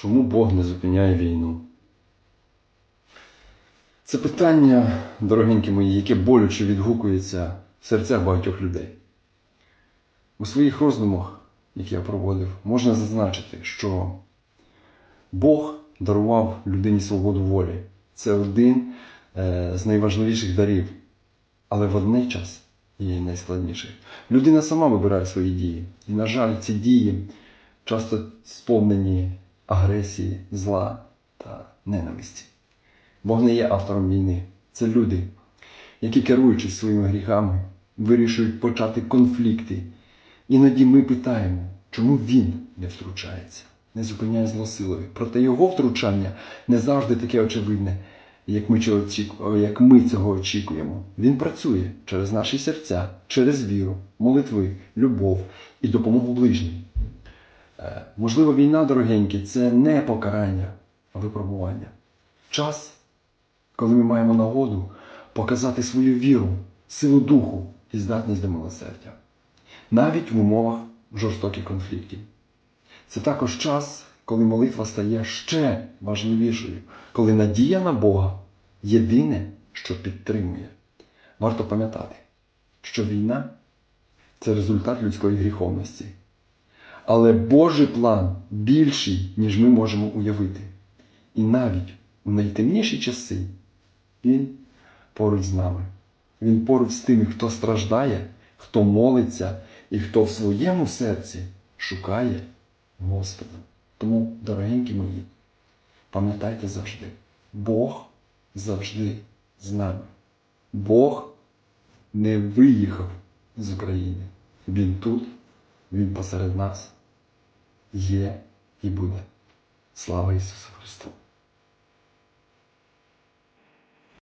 Чому Бог не зупиняє війну? Це питання, дорогенькі мої, яке болюче відгукується в серцях багатьох людей. У своїх роздумах, які я проводив, можна зазначити, що Бог дарував людині свободу волі. Це один е, з найважливіших дарів, але водночас і найскладніших. Людина сама вибирає свої дії. І, на жаль, ці дії часто сповнені агресії, зла та ненависті. Бог не є автором війни. Це люди, які, керуючись своїми гріхами, вирішують почати конфлікти. Іноді ми питаємо, чому він не втручається, не зупиняє зло силою. Проте його втручання не завжди таке очевидне, як ми, як ми цього очікуємо. Він працює через наші серця, через віру, молитви, любов і допомогу ближнім. Е, Можливо, війна, дорогенькі, це не покарання, а випробування. Час, коли ми маємо нагоду показати свою віру, силу духу і здатність до милосердя, навіть в умовах жорстоких конфліктів. Це також час, коли молитва стає ще важливішою, коли надія на Бога єдине, що підтримує. Варто пам'ятати, що війна це результат людської гріховності. Але Божий план більший, ніж ми можемо уявити. І навіть у найтемніші часи Він поруч з нами. Він поруч з тими, хто страждає, хто молиться і хто в своєму серці шукає Господа. Тому, дорогенькі мої, пам'ятайте завжди, Бог завжди з нами. Бог не виїхав з України. Він тут, Він посеред нас є і буде. Слава Ісусу Христу!